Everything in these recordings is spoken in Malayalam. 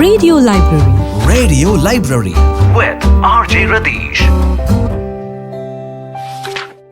Radio Library. Radio Library with RJ Radish.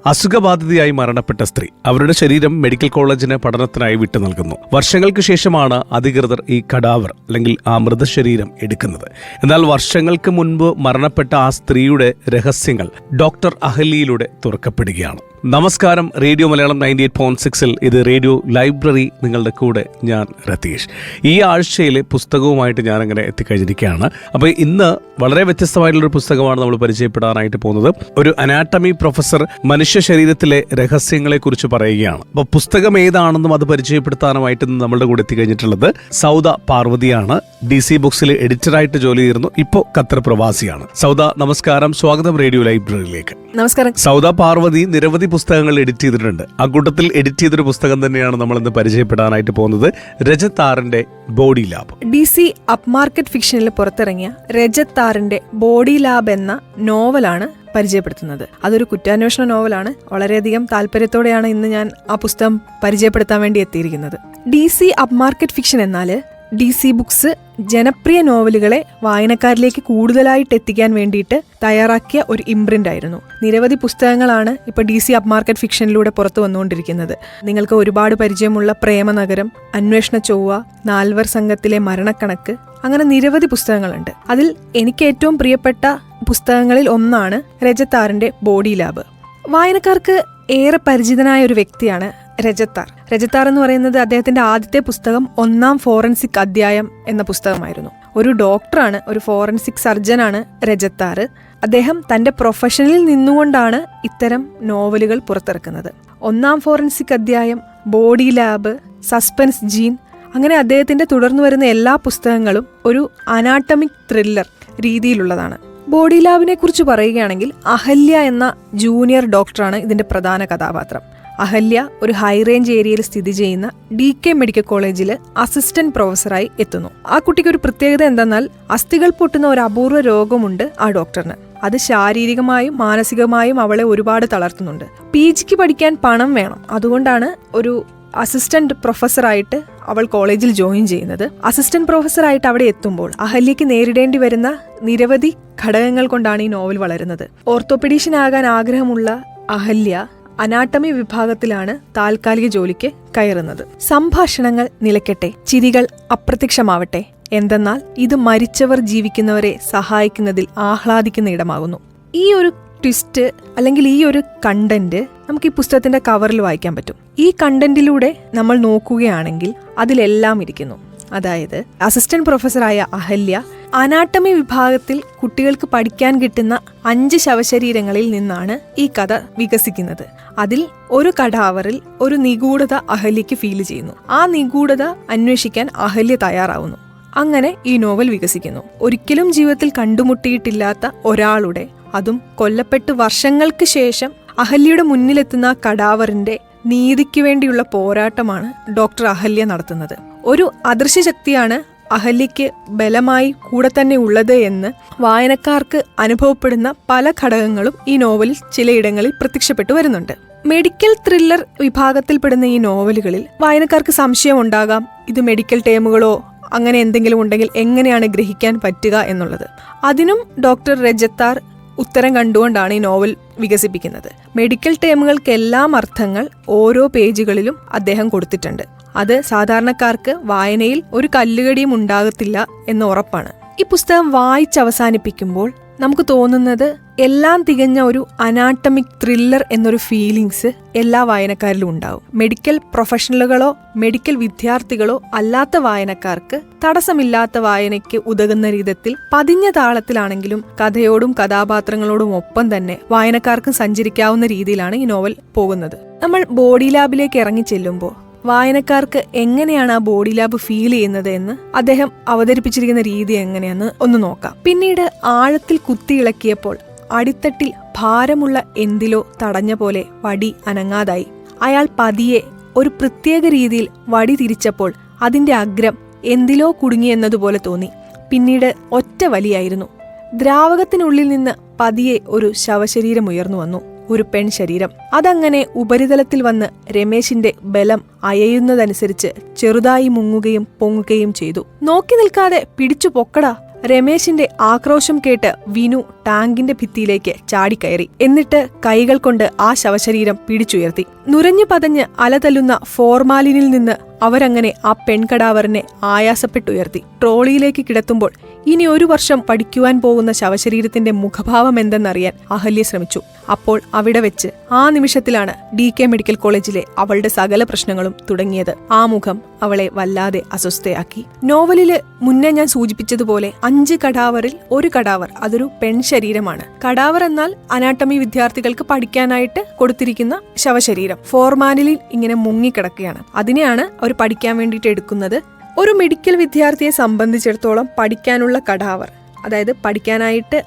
അസുഖബാധിതയായി മരണപ്പെട്ട സ്ത്രീ അവരുടെ ശരീരം മെഡിക്കൽ കോളേജിന് പഠനത്തിനായി വിട്ടു നൽകുന്നു വർഷങ്ങൾക്ക് ശേഷമാണ് അധികൃതർ ഈ കടാവർ അല്ലെങ്കിൽ ആ മൃതശരീരം എടുക്കുന്നത് എന്നാൽ വർഷങ്ങൾക്ക് മുൻപ് മരണപ്പെട്ട ആ സ്ത്രീയുടെ രഹസ്യങ്ങൾ ഡോക്ടർ അഹലിയിലൂടെ തുറക്കപ്പെടുകയാണ് നമസ്കാരം. Radio Malayalam ninety eight point സിക്സിൽ ഇത് റേഡിയോ ലൈബ്രറി നിങ്ങളുടെ കൂടെ ഞാൻ രതീഷ്. ഈ ആഴ്ചയിലെ പുസ്തകവുമായിട്ട് ഞാനങ്ങനെ അങ്ങനെ എത്തിക്കഴിഞ്ഞിരിക്കുകയാണ്. അപ്പോൾ ഇന്ന് വളരെ വ്യത്യസ്തമായിട്ടുള്ളൊരു പുസ്തകമാണ് നമ്മൾ പരിചയപ്പെടാനായിട്ട് പോകുന്നത്. ഒരു അനാട്ടമി പ്രൊഫസർ മനുഷ്യ ശരീരത്തിലെ രഹസ്യങ്ങളെക്കുറിച്ച് പറയുകയാണ്. അപ്പോൾ പുസ്തകം ഏതാണെന്നും അത് പരിചയപ്പെടുത്താനുമായിട്ട് നമ്മളുടെ കൂടെ എത്തിക്കഴിഞ്ഞിട്ടുള്ളത് സൗദ പാർവതിയാണ്. ഡി സി ബുക്സിൽ എഡിറ്ററായിട്ട് ജോലി ചെയ്യുന്നു ഇപ്പോൾ ഖത്തർ പ്രവാസിയാണ്. സൗദ നമസ്കാരം. സ്വാഗതം റേഡിയോ ലൈബ്രറിയിലേക്ക്. നമസ്കാരം. സൗദ പാർവതി നിരവധി പുസ്തകങ്ങൾ എഡിറ്റ് ചെയ്തിട്ടുണ്ട്. ആ കൂട്ടത്തിൽ എഡിറ്റ് ചെയ്തൊരു പുസ്തകം തന്നെയാണ് നമ്മൾ ഇന്ന് പരിചയപ്പെടാനായിട്ട് പോകുന്നത്. Rajat body lab. D C up market ഫിക്ഷനിൽ പുറത്തിറങ്ങിയ രജത് ബോഡി ലാബ് എന്ന നോവലാണ് പരിചയപ്പെടുത്തുന്നത്. അതൊരു കുറ്റാന്വേഷണ നോവലാണ്. വളരെയധികം താല്പര്യത്തോടെയാണ് ഇന്ന് ഞാൻ ആ പുസ്തകം പരിചയപ്പെടുത്താൻ വേണ്ടി എത്തിയിരിക്കുന്നത്. D C up market fiction എന്നാൽ ഡി സി ബുക്സ് ജനപ്രിയ നോവലുകളെ വായനക്കാരിലേക്ക് കൂടുതലായിട്ട് എത്തിക്കാൻ വേണ്ടിയിട്ട് തയ്യാറാക്കിയ ഒരു ഇംപ്രിന്റ് ആയിരുന്നു. നിരവധി പുസ്തകങ്ങളാണ് ഇപ്പോൾ ഡി സി അപ് മാർക്കറ്റ് ഫിക്ഷനിലൂടെ പുറത്തു വന്നുകൊണ്ടിരിക്കുന്നത്. നിങ്ങൾക്ക് ഒരുപാട് പരിചയമുള്ള പ്രേമനഗരം അന്വേഷണ ചൊവ്വ നാൽവർ സംഘത്തിലെ മരണക്കണക്ക് അങ്ങനെ നിരവധി പുസ്തകങ്ങളുണ്ട്. അതിൽ എനിക്ക് ഏറ്റവും പ്രിയപ്പെട്ട പുസ്തകങ്ങളിൽ ഒന്നാണ് രജത്താറിന്റെ ബോഡി ലാബ് വായനക്കാർക്ക് ഏറെ പരിചിതനായ ഒരു വ്യക്തിയാണ് രജത്താർ. രജത്താർ എന്ന് പറയുന്നത് അദ്ദേഹത്തിന്റെ ആദ്യത്തെ പുസ്തകം ഒന്നാം ഫോറൻസിക് അധ്യായം എന്ന പുസ്തകമായിരുന്നു. ഒരു ഡോക്ടറാണ് ഒരു ഫോറൻസിക് സർജനാണ് രജത്താർ. അദ്ദേഹം തന്റെ പ്രൊഫഷനിൽ നിന്നുകൊണ്ടാണ് ഇത്തരം നോവലുകൾ പുറത്തിറക്കുന്നത്. ഒന്നാം ഫോറൻസിക് അധ്യായം ബോഡി ലാബ് സസ്പെൻസ് ജീൻ അങ്ങനെ അദ്ദേഹത്തിന്റെ തുടർന്നു വരുന്ന എല്ലാ പുസ്തകങ്ങളും ഒരു അനാട്ടമിക് ത്രില്ലർ രീതിയിലുള്ളതാണ്. ബോഡി ലാബിനെ കുറിച്ച് പറയുകയാണെങ്കിൽ അഹല്യ എന്ന ജൂനിയർ ഡോക്ടറാണ് ഇതിന്റെ പ്രധാന കഥാപാത്രം. അഹല്യ ഒരു ഹൈറേഞ്ച് ഏരിയയിൽ സ്ഥിതി ചെയ്യുന്ന ഡി കെ മെഡിക്കൽ കോളേജിൽ അസിസ്റ്റന്റ് പ്രൊഫസറായി എത്തുന്നു. ആ കുട്ടിക്ക് ഒരു പ്രത്യേകത എന്തെന്നാൽ അസ്ഥികൾ പൊട്ടുന്ന ഒരു അപൂർവ രോഗമുണ്ട് ആ ഡോക്ടറിന് അത് ശാരീരികമായും മാനസികമായും അവളെ ഒരുപാട് തളർത്തുന്നുണ്ട്. പി ജിക്ക് പഠിക്കാൻ പണം വേണം. അതുകൊണ്ടാണ് ഒരു അസിസ്റ്റന്റ് പ്രൊഫസറായിട്ട് അവൾ കോളേജിൽ ജോയിൻ ചെയ്യുന്നത്. അസിസ്റ്റന്റ് പ്രൊഫസറായിട്ട് അവിടെ എത്തുമ്പോൾ അഹല്യയ്ക്ക് നേരിടേണ്ടി വരുന്ന നിരവധി ഘടകങ്ങൾ കൊണ്ടാണ് ഈ നോവൽ വളരുന്നത്. ഓർത്തോപെഡീഷ്യൻ ആകാൻ ആഗ്രഹമുള്ള അഹല്യ അനാട്ടമി വിഭാഗത്തിലാണ് താൽക്കാലിക ജോലിക്ക് കയറുന്നത്. സംഭാഷണങ്ങൾ നിലക്കട്ടെ ചിരികൾ അപ്രത്യക്ഷമാവട്ടെ. എന്തെന്നാൽ ഇത് മരിച്ചവർ ജീവിക്കുന്നവരെ സഹായിക്കുന്നതിൽ ആഹ്ലാദിക്കുന്ന ഇടമാകുന്നു. ഈ ഒരു ട്വിസ്റ്റ് അല്ലെങ്കിൽ ഈ ഒരു കണ്ടന്റ് നമുക്ക് ഈ പുസ്തകത്തിന്റെ കവറിൽ വായിക്കാൻ പറ്റും. ഈ കണ്ടന്റിലൂടെ നമ്മൾ നോക്കുകയാണെങ്കിൽ അതിലെല്ലാം ഇരിക്കുന്നു. അതായത് അസിസ്റ്റന്റ് പ്രൊഫസറായ അഹല്യ അനാട്ടമി വിഭാഗത്തിൽ കുട്ടികൾക്ക് പഠിക്കാൻ കിട്ടുന്ന അഞ്ച് ശവശരീരങ്ങളിൽ നിന്നാണ് ഈ കഥ വികസിക്കുന്നത്. അതിൽ ഒരു കടാവറിൽ ഒരു നിഗൂഢത അഹല്യക്ക് ഫീൽ ചെയ്യുന്നു. ആ നിഗൂഢത അന്വേഷിക്കാൻ അഹല്യ തയ്യാറാവുന്നു. അങ്ങനെ ഈ നോവൽ വികസിക്കുന്നു. ഒരിക്കലും ജീവിതത്തിൽ കണ്ടുമുട്ടിയിട്ടില്ലാത്ത ഒരാളുടെ അതും കൊല്ലപ്പെട്ട് വർഷങ്ങൾക്ക് ശേഷം അഹല്യയുടെ മുന്നിലെത്തുന്ന കടാവറിന്റെ നീതിക്ക് വേണ്ടിയുള്ള പോരാട്ടമാണ് ഡോക്ടർ അഹല്യ നടത്തുന്നത്. ഒരു അദൃശ്യശക്തിയാണ് അഹല്യയ്ക്ക് ബലമായി കൂടെ തന്നെ ഉള്ളത് എന്ന് വായനക്കാർക്ക് അനുഭവപ്പെടുന്ന പല ഘടകങ്ങളും ഈ നോവലിൽ ചിലയിടങ്ങളിൽ പ്രത്യക്ഷപ്പെട്ടു വരുന്നുണ്ട്. മെഡിക്കൽ ത്രില്ലർ വിഭാഗത്തിൽപ്പെടുന്ന ഈ നോവലുകളിൽ വായനക്കാർക്ക് സംശയം ഉണ്ടാകാം ഇത് മെഡിക്കൽ ടേമുകളോ അങ്ങനെ എന്തെങ്കിലും ഉണ്ടെങ്കിൽ എങ്ങനെയാണ് ഗ്രഹിക്കാൻ പറ്റുക എന്നുള്ളത്. അതിനും ഡോക്ടർ രജത്താർ ഉത്തരം കണ്ടുകൊണ്ടാണ് ഈ നോവൽ വികസിപ്പിക്കുന്നത്. മെഡിക്കൽ ടേമുകൾക്കെല്ലാം അർത്ഥങ്ങൾ ഓരോ പേജുകളിലും അദ്ദേഹം കൊടുത്തിട്ടുണ്ട്. അത് സാധാരണക്കാർക്ക് വായനയിൽ ഒരു കല്ലുകടിയും ഉണ്ടാകത്തില്ല എന്ന് ഉറപ്പാണ്. ഈ പുസ്തകം വായിച്ചവസാനിപ്പിക്കുമ്പോൾ നമുക്ക് തോന്നുന്നത് എല്ലാം തികഞ്ഞ ഒരു അനാട്ടമിക് ത്രില്ലർ എന്നൊരു ഫീലിങ്സ് എല്ലാ വായനക്കാരിലും ഉണ്ടാവും. മെഡിക്കൽ പ്രൊഫഷണലുകളോ മെഡിക്കൽ വിദ്യാർത്ഥികളോ അല്ലാത്ത വായനക്കാർക്ക് തടസ്സമില്ലാത്ത വായനയ്ക്ക് ഉതകുന്ന രീതിയിൽ പതിഞ്ഞ താളത്തിലാണെങ്കിലും കഥയോടും കഥാപാത്രങ്ങളോടും ഒപ്പം തന്നെ വായനക്കാർക്ക് സഞ്ചരിക്കാവുന്ന രീതിയിലാണ് ഈ നോവൽ പോകുന്നത്. നമ്മൾ ബോഡി ലാബിലേക്ക് ഇറങ്ങി ചെല്ലുമ്പോൾ വായനക്കാർക്ക് എങ്ങനെയാണ് ആ ബോഡി ലാബ് ഫീൽ ചെയ്യുന്നത് എന്ന് അദ്ദേഹം അവതരിപ്പിച്ചിരിക്കുന്ന രീതി എങ്ങനെയെന്ന് ഒന്ന് നോക്കാം. പിന്നീട് ആഴത്തിൽ കുത്തിയിളക്കിയപ്പോൾ അടിത്തട്ടിൽ ഭാരമുള്ള എന്തിലോ തടഞ്ഞ പോലെ വടി അനങ്ങാതായി. അയാൾ പതിയെ ഒരു പ്രത്യേക രീതിയിൽ വടി തിരിച്ചപ്പോൾ അതിന്റെ അഗ്രം എന്തിലോ കുടുങ്ങിയെന്നതുപോലെ തോന്നി. പിന്നീട് ഒറ്റ വലിയായിരുന്നു. ദ്രാവകത്തിനുള്ളിൽ നിന്ന് പതിയെ ഒരു ശവശരീരം ഉയർന്നു വന്നു. ഒരു പെൺ ശരീരം. അതങ്ങനെ ഉപരിതലത്തിൽ വന്ന് രമേശിന്റെ ബലം അയയുന്നതനുസരിച്ച് ചെറുതായി മുങ്ങുകയും പൊങ്ങുകയും ചെയ്തു. നോക്കി നിൽക്കാതെ പിടിച്ചു പൊക്കടാ. രമേശിന്റെ ആക്രോശം കേട്ട് വിനു ടാങ്കിന്റെ ഭിത്തിയിലേക്ക് ചാടിക്കയറി. എന്നിട്ട് കൈകൾ കൊണ്ട് ആ ശവശരീരം പിടിച്ചുയർത്തി. നുരഞ്ഞു പതഞ്ഞ് അലതല്ലുന്ന ഫോർമാലിനിൽ നിന്ന് അവരങ്ങനെ ആ പെൺകടാവറിനെ ആയാസപ്പെട്ടുയർത്തി. ട്രോളിയിലേക്ക് കിടത്തുമ്പോൾ ഇനി ഒരു വർഷം പഠിക്കുവാൻ പോകുന്ന ശവശരീരത്തിന്റെ മുഖഭാവം എന്തെന്നറിയാൻ അഹല്യ ശ്രമിച്ചു. അപ്പോൾ അവിടെ വെച്ച് ആ നിമിഷത്തിലാണ് ഡി കെ മെഡിക്കൽ കോളേജിലെ അവളുടെ സകല പ്രശ്നങ്ങളും തുടങ്ങിയത്. ആ മുഖം അവളെ വല്ലാതെ അസ്വസ്ഥയാക്കി. നോവലിൽ മുന്നേ ഞാൻ സൂചിപ്പിച്ചതുപോലെ അഞ്ച് കടാവറിൽ ഒരു കടാവർ അതൊരു പെൺ ശരീരമാണ്. കടാവർ എന്നാൽ അനാട്ടമി വിദ്യാർത്ഥികൾക്ക് പഠിക്കാനായിട്ട് കൊടുത്തിരിക്കുന്ന ശവശരീരം. ഫോർമാലിനിൽ ഇങ്ങനെ മുങ്ങിക്കിടക്കുകയാണ്. അതിനെയാണ് അവർ പഠിക്കാൻ വേണ്ടിയിട്ട് എടുക്കുന്നത്. ഒരു മെഡിക്കൽ വിദ്യാർത്ഥിയെ സംബന്ധിച്ചിടത്തോളം പഠിക്കാനുള്ള കടാവർ അതായത് പഠിക്കാനായിട്ട്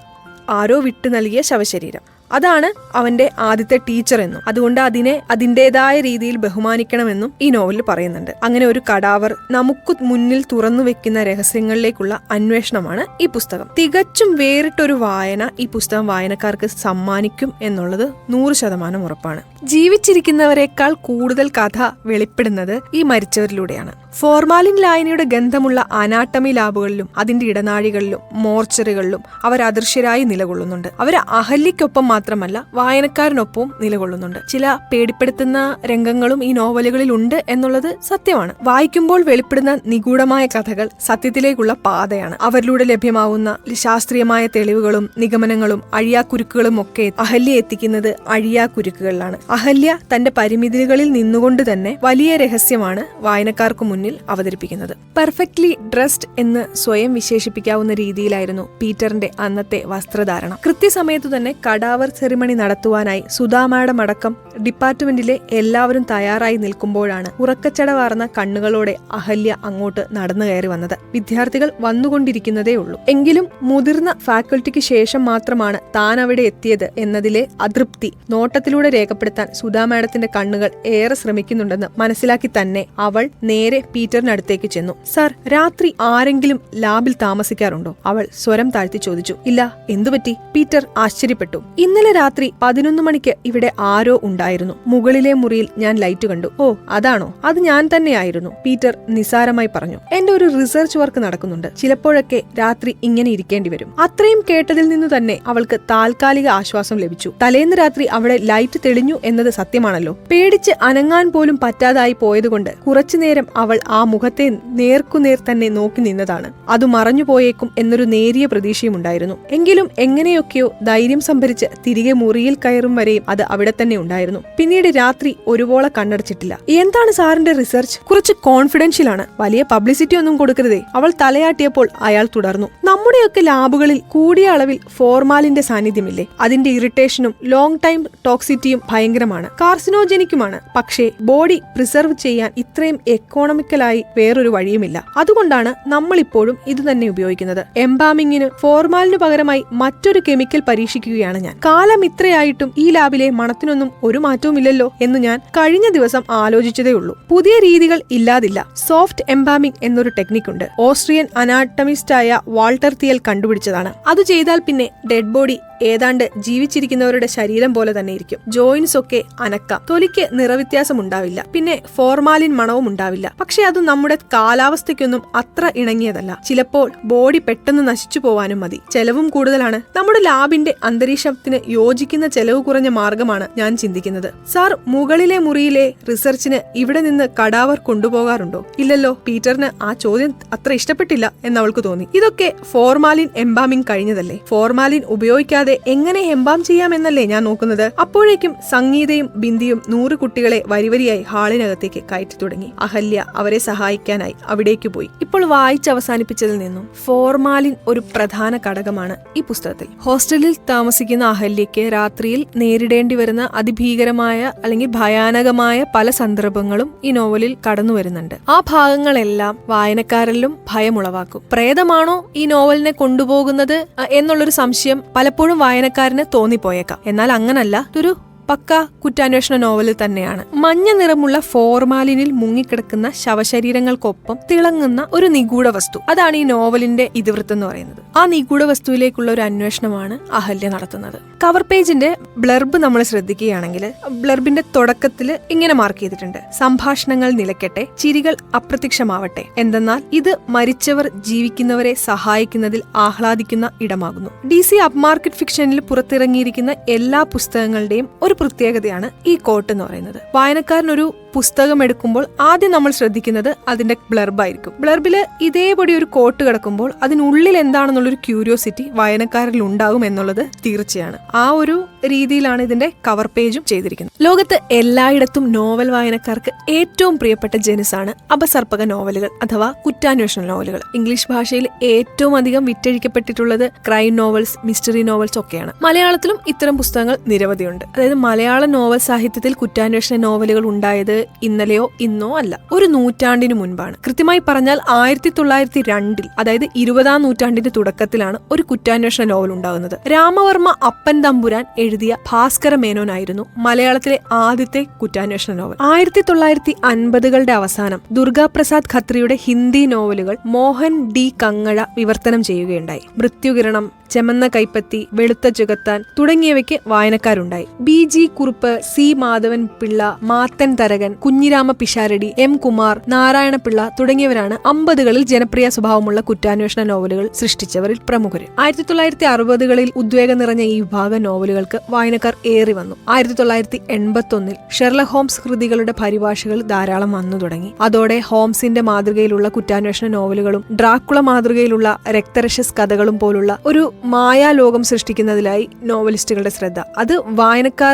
ആരോ വിട്ടു നൽകിയ ശവശരീരം. അതാണ് അവന്റെ ആദ്യത്തെ ടീച്ചർ എന്നും. അതുകൊണ്ട് അതിനെ അതിന്റെതായ രീതിയിൽ ബഹുമാനിക്കണമെന്നും ഈ നോവലിൽ പറയുന്നുണ്ട്. അങ്ങനെ ഒരു കടാവർ നമുക്ക് മുന്നിൽ തുറന്നു വെക്കുന്ന രഹസ്യങ്ങളിലേക്കുള്ള അന്വേഷണമാണ് ഈ പുസ്തകം. തികച്ചും വേറിട്ടൊരു വായന ഈ പുസ്തകം വായനക്കാർക്ക് സമ്മാനിക്കും എന്നുള്ളത് നൂറ് ശതമാനം ഉറപ്പാണ്. ജീവിച്ചിരിക്കുന്നവരെക്കാൾ കൂടുതൽ കഥ വെളിപ്പെടുന്നത് ഈ മരിച്ചവരിലൂടെയാണ്. ഫോർമാലിൻ ലായനിയുടെ ഗന്ധമുള്ള അനാട്ടമി ലാബുകളിലും അതിന്റെ ഇടനാഴികളിലും മോർച്ചറികളിലും അവർ അദൃശ്യരായി നിലകൊള്ളുന്നുണ്ട്. അവർ അഹല്യക്കൊപ്പം മാത്രമല്ല വായനക്കാരനൊപ്പവും നിലകൊള്ളുന്നുണ്ട്. ചില പേടിപ്പെടുത്തുന്ന രംഗങ്ങളും ഈ നോവലുകളിൽ ഉണ്ട് എന്നുള്ളത് സത്യമാണ്. വായിക്കുമ്പോൾ വെളിപ്പെടുന്ന നിഗൂഢമായ കഥകൾ സത്യത്തിലേക്കുള്ള പാതയാണ്. അവരിലൂടെ ലഭ്യമാവുന്ന ശാസ്ത്രീയമായ തെളിവുകളും നിഗമനങ്ങളും അഴിയാക്കുരുക്കുകളും ഒക്കെ അഹല്യ എത്തിക്കുന്നത് അഴിയാക്കുരുക്കുകളിലാണ്. അഹല്യ തന്റെ പരിമിതികളിൽ നിന്നുകൊണ്ട് തന്നെ വലിയ രഹസ്യമാണ് വായനക്കാർക്ക് മുന്നിൽ അവതരിപ്പിക്കുന്നത്. പെർഫെക്റ്റ്ലി ഡ്രസ്ഡ് എന്ന് സ്വയം വിശേഷിപ്പിക്കാവുന്ന രീതിയിലായിരുന്നു പീറ്ററിന്റെ അന്നത്തെ വസ്ത്രധാരണം. കൃത്യസമയത്തു തന്നെ കടാവർ സെറിമണി നടത്തുവാനായി സുധാമയുടെ മടക്കം ഡിപ്പാർട്ട്മെന്റിലെ എല്ലാവരും തയ്യാറായി നിൽക്കുമ്പോഴാണ് ഉറക്കച്ചടവാർന്ന കണ്ണുകളോടെ അഹല്യ അങ്ങോട്ട് നടന്നു കയറി വന്നത്. വിദ്യാർത്ഥികൾ വന്നുകൊണ്ടിരിക്കുന്നതേ ഉള്ളൂ. എങ്കിലും മുതിർന്ന ഫാക്കൽറ്റിക്ക് ശേഷം മാത്രമാണ് താൻ അവിടെ എത്തിയത് എന്നതിലെ അതൃപ്തി നോട്ടത്തിലൂടെ രേഖപ്പെടുത്താൻ സുധാ മാഡത്തിന്റെ കണ്ണുകൾ ഏറെ ശ്രമിക്കുന്നുണ്ടെന്ന് മനസ്സിലാക്കി തന്നെ അവൾ നേരെ പീറ്ററിനടുത്തേക്ക് ചെന്നു. സർ രാത്രി ആരെങ്കിലും ലാബിൽ താമസിക്കാറുണ്ടോ? അവൾ സ്വരം താഴ്ത്തി ചോദിച്ചു. ഇല്ല എന്തുപറ്റി? പീറ്റർ ആശ്ചര്യപ്പെട്ടു. ഇന്നലെ രാത്രി പതിനൊന്ന് മണിക്ക് ഇവിടെ ആരോ ഉണ്ടായിരുന്നു. മുകളിലെ മുറിയിൽ ഞാൻ ലൈറ്റ് കണ്ടു. ഓ അതാണോ? അത് ഞാൻ തന്നെയായിരുന്നു പീറ്റർ നിസാരമായി പറഞ്ഞു. എന്റെ ഒരു റിസർച്ച് വർക്ക് നടക്കുന്നുണ്ട്. ചിലപ്പോഴൊക്കെ രാത്രി ഇങ്ങനെ ഇരിക്കേണ്ടി വരും. അത്രയും കേട്ടതിൽ നിന്നു തന്നെ അവൾക്ക് താൽക്കാലിക ആശ്വാസം ലഭിച്ചു. തലേന്ന് രാത്രി അവിടെ ലൈറ്റ് തെളിഞ്ഞു എന്നത് സത്യമാണല്ലോ. പേടിച്ച് അനങ്ങാൻ പോലും പറ്റാതായി പോയതുകൊണ്ട് കുറച്ചുനേരം അവൾ ആ മുഖത്തെ നേർക്കുനേർ തന്നെ നോക്കി നിന്നതാണ്. അത് മറഞ്ഞു പോയേക്കും എന്നൊരു നേരിയ പ്രതീക്ഷയുമുണ്ടായിരുന്നു. എങ്കിലും എങ്ങനെയൊക്കെയോ ധൈര്യം സംഭരിച്ച് തിരികെ മുറിയിൽ കയറും വരെയും അത് അവിടെ തന്നെ ഉണ്ടായിരുന്നു. പിന്നീട് രാത്രി ഒരുപോലെ കണ്ണടച്ചിട്ടില്ല. എന്താണ് സാറിന്റെ റിസർച്ച്? കുറച്ച് കോൺഫിഡൻഷ്യൽ ആണ്. വലിയ പബ്ലിസിറ്റി ഒന്നും കൊടുക്കരുതേ. അവൾ തലയാട്ടിയപ്പോൾ അയാൾ തുടർന്നു. നമ്മുടെയൊക്കെ ലാബുകളിൽ കൂടിയ അളവിൽ ഫോർമാലിന്റെ സാന്നിധ്യമില്ലേ? അതിന്റെ ഇറിറ്റേഷനും ലോങ് ടൈം ടോക്സിറ്റിയും ഭയങ്കരമാണ്. കാർസിനോജനിക്കുമാണ്. പക്ഷേ ബോഡി പ്രിസർവ് ചെയ്യാൻ ഇത്രയും എക്കോണമിക്കലായി വേറൊരു വഴിയുമില്ല. അതുകൊണ്ടാണ് നമ്മൾ ഇപ്പോഴും ഇത് തന്നെ ഉപയോഗിക്കുന്നത്. എംബാമിങ്ങിന് ഫോർമാലിനു പകരമായി മറ്റൊരു കെമിക്കൽ പരീക്ഷിക്കുകയാണ് ഞാൻ. കാലം ഇത്രയായിട്ടും ഈ ലാബിലെ മണത്തിനൊന്നും ഒരു മാറ്റവുമില്ലല്ലോ എന്ന് ഞാൻ കഴിഞ്ഞ ദിവസം ആലോചിച്ചതേ ഉള്ളൂ പുതിയ രീതികൾ ഇല്ലാതില്ല. സോഫ്റ്റ് എംബാമിംഗ് എന്നൊരു ടെക്നിക് ഉണ്ട് ഓസ്ട്രിയൻ അനാട്ടമിസ്റ്റായ വാൾട്ടർ തിയൽ കണ്ടുപിടിച്ചതാണ്. അത് ചെയ്താൽ പിന്നെ ഡെഡ് ബോഡി ഏതാണ്ട് ജീവിച്ചിരിക്കുന്നവരുടെ ശരീരം പോലെ തന്നെ ഇരിക്കും ജോയിൻസ് ഒക്കെ അനക്കാം. തൊലിക്ക് നിറവ്യത്യാസം ഉണ്ടാവില്ല. പിന്നെ ഫോർമാലിൻ മണവും ഉണ്ടാവില്ല. പക്ഷെ അത് നമ്മുടെ കാലാവസ്ഥയ്ക്കൊന്നും അത്ര ഇണങ്ങിയതല്ല. ചിലപ്പോൾ ബോഡി പെട്ടെന്ന് നശിച്ചു പോവാനും മതി. ചെലവും കൂടുതലാണ്. നമ്മുടെ ലാബിന്റെ അന്തരീക്ഷത്തിന് യോജിക്കുന്ന ചെലവ് കുറഞ്ഞ മാർഗമാണ് ഞാൻ ചിന്തിക്കുന്നത്. സാർ മുകളിലെ മുറിയിലെ റിസർച്ചിന് ഇവിടെ നിന്ന് കടാവർ കൊണ്ടുപോകാറുണ്ടോ? ഇല്ലല്ലോ. പീറ്ററിന് ആ ചോദ്യം അത്ര ഇഷ്ടപ്പെട്ടില്ല എന്നവൾക്ക് തോന്നി. ഇതൊക്കെ ഫോർമാലിൻ എംബാമിംഗ് കഴിഞ്ഞതല്ലേ? ഫോർമാലിൻ ഉപയോഗിക്കാതെ എങ്ങനെ ഹെമ്പാം ചെയ്യാമെന്നല്ലേ ഞാൻ നോക്കുന്നത്. അപ്പോഴേക്കും സംഗീതയും ബിന്ദിയും നൂറ് കുട്ടികളെ വരിവരിയായി ഹാളിനകത്തേക്ക് കയറ്റി തുടങ്ങി. അഹല്യ അവരെ സഹായിക്കാനായി അവിടേക്ക് പോയി. ഇപ്പോൾ വായിച്ച് അവസാനിപ്പിച്ചതിൽ നിന്നും ഫോർമാലിൻ ഒരു പ്രധാന ഘടകമാണ് ഈ പുസ്തകത്തിൽ. ഹോസ്റ്റലിൽ താമസിക്കുന്ന അഹല്യയ്ക്ക് രാത്രിയിൽ നേരിടേണ്ടി വരുന്ന അതിഭീകരമായ അല്ലെങ്കിൽ ഭയാനകമായ പല സന്ദർഭങ്ങളും ഈ നോവലിൽ കടന്നു വരുന്നുണ്ട്. ആ ഭാഗങ്ങളെല്ലാം വായനക്കാരിലും ഭയമുളവാക്കും. പ്രേതമാണോ ഈ നോവലിനെ കൊണ്ടുപോകുന്നത് എന്നുള്ളൊരു സംശയം പലപ്പോഴും വായനക്കാരന് തോന്നിപ്പോയേക്കാം. എന്നാൽ അങ്ങനല്ല. ഇതൊരു പക്ക കുറ്റാന്വേഷണ നോവലിൽ തന്നെയാണ്. മഞ്ഞ നിറമുള്ള ഫോർമാലിനിൽ മുങ്ങിക്കിടക്കുന്ന ശവശരീരങ്ങൾക്കൊപ്പം തിളങ്ങുന്ന ഒരു നിഗൂഢ വസ്തു. അതാണ് ഈ നോവലിന്റെ ഇതിവൃത്തം എന്ന് പറയുന്നത്. ആ നിഗൂഢ വസ്തുവിലേക്കുള്ള ഒരു അന്വേഷണമാണ് അഹല്യ നടത്തുന്നത്. കവർ പേജിന്റെ ബ്ലർബ് നമ്മൾ ശ്രദ്ധിക്കുകയാണെങ്കിൽ ബ്ലർബിന്റെ തുടക്കത്തിൽ ഇങ്ങനെ മാർക്ക് ചെയ്തിട്ടുണ്ട്. സംഭാഷണങ്ങൾ നിലയ്ക്കട്ടെ ചിരികൾ അപ്രത്യക്ഷമാവട്ടെ. എന്തെന്നാൽ ഇത് മരിച്ചവർ ജീവിക്കുന്നവരെ സഹായിക്കുന്നതിൽ ആഹ്ലാദിക്കുന്ന ഇടമാകുന്നു. ഡി സി അപ്മാർക്കറ്റ് ഫിക്ഷനിൽ പുറത്തിറങ്ങിയിരിക്കുന്ന എല്ലാ പുസ്തകങ്ങളുടെയും ഒരു പ്രത്യേകതയാണ് ഈ കോട്ട് എന്ന് പറയുന്നത്. വായനക്കാരനൊരു പുസ്തകം എടുക്കുമ്പോൾ ആദ്യം നമ്മൾ ശ്രദ്ധിക്കുന്നത് അതിന്റെ ബ്ലർബായിരിക്കും ബ്ലർബിൽ ഇതേപടി ഒരു കോട്ട് കിടക്കുമ്പോൾ അതിനുള്ളിൽ എന്താണെന്നുള്ളൊരു ക്യൂരിയോസിറ്റി വായനക്കാരിൽ ഉണ്ടാകും എന്നുള്ളത് തീർച്ചയാണ്. ആ ഒരു രീതിയിലാണ് ഇതിന്റെ കവർ പേജും ചെയ്തിരിക്കുന്നത്. ലോകത്ത് എല്ലായിടത്തും നോവൽ വായനക്കാർക്ക് ഏറ്റവും പ്രിയപ്പെട്ട ജനുസാണ് അപസർപ്പക നോവലുകൾ അഥവാ കുറ്റാന്വേഷണ നോവലുകൾ ഇംഗ്ലീഷ് ഭാഷയിൽ ഏറ്റവും അധികം വിറ്റഴിക്കപ്പെട്ടിട്ടുള്ളത് ക്രൈം നോവൽസ് മിസ്റ്ററി നോവൽസ് ഒക്കെയാണ്. മലയാളത്തിലും ഇത്തരം പുസ്തകങ്ങൾ നിരവധിയുണ്ട്. അതായത് മലയാള നോവൽ സാഹിത്യത്തിൽ കുറ്റാന്വേഷണ നോവലുകൾ ഉണ്ടായത് ഇന്നലെയോ ഇന്നോ അല്ല. ഒരു നൂറ്റാണ്ടിനു മുൻപാണ്. കൃത്യമായി പറഞ്ഞാൽ ആയിരത്തി തൊള്ളായിരത്തി രണ്ടിൽ അതായത് ഇരുപതാം നൂറ്റാണ്ടിന്റെ തുടക്കത്തിലാണ് ഒരു കുറ്റാന്വേഷണ നോവൽ ഉണ്ടാകുന്നത്. രാമവർമ്മ അപ്പൻ തമ്പുരാൻ എഴുതിയ ഭാസ്കര മേനോനായിരുന്നു മലയാളത്തിലെ ആദ്യത്തെ കുറ്റാന്വേഷണ നോവൽ. ആയിരത്തി തൊള്ളായിരത്തി അൻപതുകളുടെ അവസാനം ദുർഗാപ്രസാദ് ഖത്രിയുടെ ഹിന്ദി നോവലുകൾ മോഹൻ ഡി കങ്ങഴ വിവർത്തനം ചെയ്യുകയുണ്ടായി. മൃത്യുകിരണം ചെമന്ന കൈപ്പത്തി വെളുത്ത ചുകത്താൻ തുടങ്ങിയവയ്ക്ക് വായനക്കാരുണ്ടായി. B G Kurup C Madhavan Pillai Mathan Tharakan Kunhirama Pisharody M Kumar Narayanapillai തുടങ്ങിയവരാണ് അമ്പതുകളിൽ ജനപ്രിയ സ്വഭാവമുള്ള കുറ്റാന്വേഷണ നോവലുകൾ സൃഷ്ടിച്ചവരിൽ പ്രമുഖർ ആയിരത്തി തൊള്ളായിരത്തി അറുപതുകളിൽ ഉദ്വേഗം നിറഞ്ഞ ഈ വിഭാഗ നോവലുകൾക്ക് വായനക്കാർ ഏറി വന്നു. ആയിരത്തി തൊള്ളായിരത്തി എൺപത്തി ഒന്നിൽ ഷെർല ഹോംസ് കൃതികളുടെ പരിഭാഷകൾ ധാരാളം വന്നു തുടങ്ങി. അതോടെ ഹോംസിന്റെ മാതൃകയിലുള്ള കുറ്റാന്വേഷണ നോവലുകളും ഡ്രാക്കുള മാതൃകയിലുള്ള രക്തരക്ഷസ് കഥകളും പോലുള്ള ഒരു മായാലോകം സൃഷ്ടിക്കുന്നതിലായി നോവലിസ്റ്റുകളുടെ ശ്രദ്ധ. അത്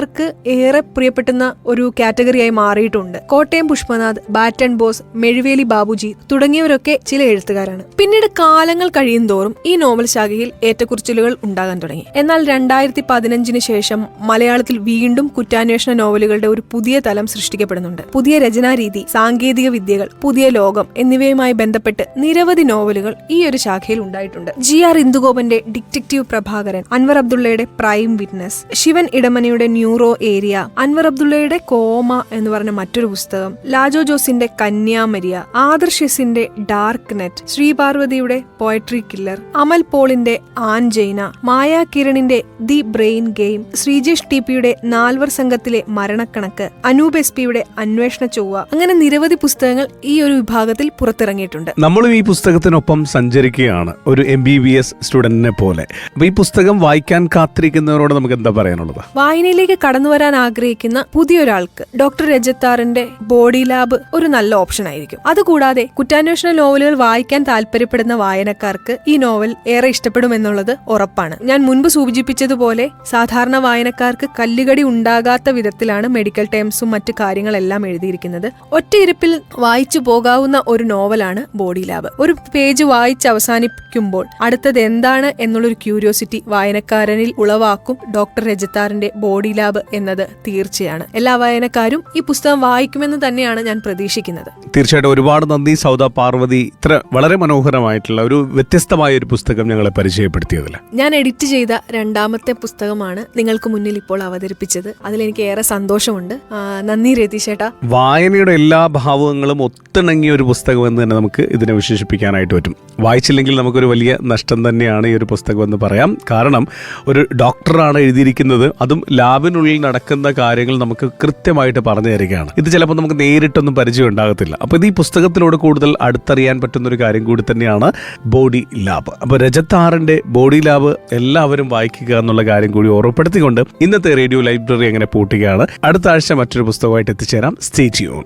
വായനക്കാർക്ക് ഏറെ പ്രിയപ്പെട്ടുന്ന ഒരു കാറ്റഗറിയായി മാറിയിട്ടുണ്ട്. കോട്ടയം പുഷ്പനാഥ് ബാറ്റൺ ബോസ് മെഴുവേലി ബാബുജി തുടങ്ങിയവരൊക്കെ ചില എഴുത്തുകാരാണ്. പിന്നീട് കാലങ്ങൾ കഴിയുന്തോറും ഈ നോവൽ ശാഖയിൽ ഏറ്റക്കുറിച്ചിലുകൾ ഉണ്ടാകാൻ തുടങ്ങി. എന്നാൽ രണ്ടായിരത്തി പതിനഞ്ചിന് ശേഷം മലയാളത്തിൽ വീണ്ടും കുറ്റാന്വേഷണ നോവലുകളുടെ ഒരു പുതിയ തലം സൃഷ്ടിക്കപ്പെടുന്നുണ്ട്. പുതിയ രചനാരീതി സാങ്കേതിക വിദ്യകൾ പുതിയ ലോകം എന്നിവയുമായി ബന്ധപ്പെട്ട് നിരവധി നോവലുകൾ ഈ ഒരു ശാഖയിൽ ഉണ്ടായിട്ടുണ്ട്. ജി ആർ ഇന്ദുഗോപന്റെ ഡിറ്റക്റ്റീവ് പ്രഭാകരൻ അൻവർ അബ്ദുള്ളയുടെ പ്രൈം വിറ്റ്നസ് ശിവൻ ഇടമനയുടെ ന്യൂറോ ഏരിയ. അൻവർ അബ്ദുള്ളയുടെ കോമ എന്ന് പറഞ്ഞ മറ്റൊരു പുസ്തകം. ലാജോ ജോസിന്റെ കന്യാമരിയ. ആദർശസിന്റെ ഡാർക്ക് നെറ്റ്. ശ്രീപാർവതിയുടെ പോയട്രി കില്ലർ അമൽ പോളിന്റെ angina. Maya കിരണിന്റെ the brain game. Sreejesh T പിയുടെ നാൽവർ സംഘത്തിലെ മരണക്കണക്ക്. അനൂപ് എസ് പിയുടെ അന്വേഷണ ചൊവ്വ. അങ്ങനെ നിരവധി പുസ്തകങ്ങൾ ഈ ഒരു വിഭാഗത്തിൽ പുറത്തിറങ്ങിയിട്ടുണ്ട്. നമ്മളും ഈ പുസ്തകത്തിനൊപ്പം സഞ്ചരിക്കുകയാണ് ഒരു എം ബി ബി എസ് സ്റ്റുഡന്റിനെ പോലെ. ഈ പുസ്തകം വായിക്കാൻ കാത്തിരിക്കുന്നവരോട് നമുക്ക് എന്താ പറയാനുള്ളത്? വായനയിലേക്ക് കടന്നു വരാൻ ആഗ്രഹിക്കുന്ന പുതിയൊരാൾക്ക് ഡോക്ടർ രജത്താറിന്റെ ബോഡി ലാബ് ഒരു നല്ല ഓപ്ഷൻ ആയിരിക്കും. അതുകൂടാതെ കുറ്റാന്വേഷണ നോവലുകൾ വായിക്കാൻ താല്പര്യപ്പെടുന്ന വായനക്കാർക്ക് ഈ നോവൽ ഏറെ ഇഷ്ടപ്പെടുമെന്നുള്ളത് ഉറപ്പാണ്. ഞാൻ മുൻപ് സൂചിപ്പിച്ചതുപോലെ സാധാരണ വായനക്കാർക്ക് കല്ലുകടി ഉണ്ടാകാത്ത വിധത്തിലാണ് മെഡിക്കൽ ടേംസും മറ്റു കാര്യങ്ങളെല്ലാം എഴുതിയിരിക്കുന്നത്. ഒറ്റയിരുപ്പിൽ വായിച്ചു പോകാവുന്ന ഒരു നോവലാണ് ബോഡി ലാബ്. ഒരു പേജ് വായിച്ച് അവസാനിപ്പിക്കുമ്പോൾ അടുത്തത് എന്താണ് എന്നുള്ളൊരു ക്യൂരിയോസിറ്റി വായനക്കാരനിൽ ഉളവാക്കും ഡോക്ടർ രജത്താറിന്റെ ബോഡി ലാബ് എന്നത് തീർച്ചയാണ്. എല്ലാ വായനക്കാരും ഈ പുസ്തകം വായിക്കുമെന്ന് തന്നെയാണ് ഞാൻ പ്രതീക്ഷിക്കുന്നത്. തീർച്ചയായിട്ടും ഒരുപാട് നന്ദി സൗദ പാർവതി. ഇത്ര വളരെ മനോഹരമായിട്ടുള്ള ഒരു വ്യത്യസ്തമായ ഒരു പുസ്തകം ഞങ്ങളെ പരിചയപ്പെടുത്തിയതിൽ. ഞാൻ എഡിറ്റ് ചെയ്ത രണ്ടാമത്തെ പുസ്തകമാണ് നിങ്ങൾക്ക് മുന്നിൽ ഇപ്പോൾ അവതരിപ്പിച്ചത്. അതിലെനിക്ക് ഏറെ സന്തോഷമുണ്ട്. നന്ദി രതീഷേട്ടാ വായനയുടെ എല്ലാ ഭാവങ്ങളും ഒത്തിണങ്ങിയ ഒരു പുസ്തകം എന്ന് തന്നെ നമുക്ക് ഇതിനെ വിശേഷിപ്പിക്കാനായിട്ട് പറ്റും. വായിച്ചില്ലെങ്കിൽ നമുക്കൊരു വലിയ നഷ്ടം തന്നെയാണ് ഈ ഒരു പുസ്തകം എന്ന് പറയാം. കാരണം ഒരു ഡോക്ടറാണ് എഴുതിയിരിക്കുന്നത്. അതും ലാബിനുള്ളിൽ നടക്കുന്ന കാര്യങ്ങൾ നമുക്ക് കൃത്യമായിട്ട് പറഞ്ഞു തരികയാണ്. ഇത് ചിലപ്പോൾ നമുക്ക് നേരിട്ടൊന്നും പരിചയം ഉണ്ടാകത്തില്ല. അപ്പോൾ ഇത് ഈ പുസ്തകത്തിലൂടെ കൂടുതൽ അടുത്തറിയാൻ പറ്റുന്ന ഒരു കാര്യം കൂടി തന്നെയാണ് ബോഡി ലാബ്. അപ്പോൾ രജത്താറിന്റെ ബോഡി ലാബ് എല്ലാവരും വായിക്കുക എന്നുള്ള കാര്യം കൂടി ഓർമ്മപ്പെടുത്തിക്കൊണ്ട് ഇന്നത്തെ റേഡിയോ ലൈബ്രറി അങ്ങനെ പൂട്ടുകയാണ്. അടുത്ത ആഴ്ച മറ്റൊരു പുസ്തകമായിട്ട് എത്തിച്ചേരാം. Stay tune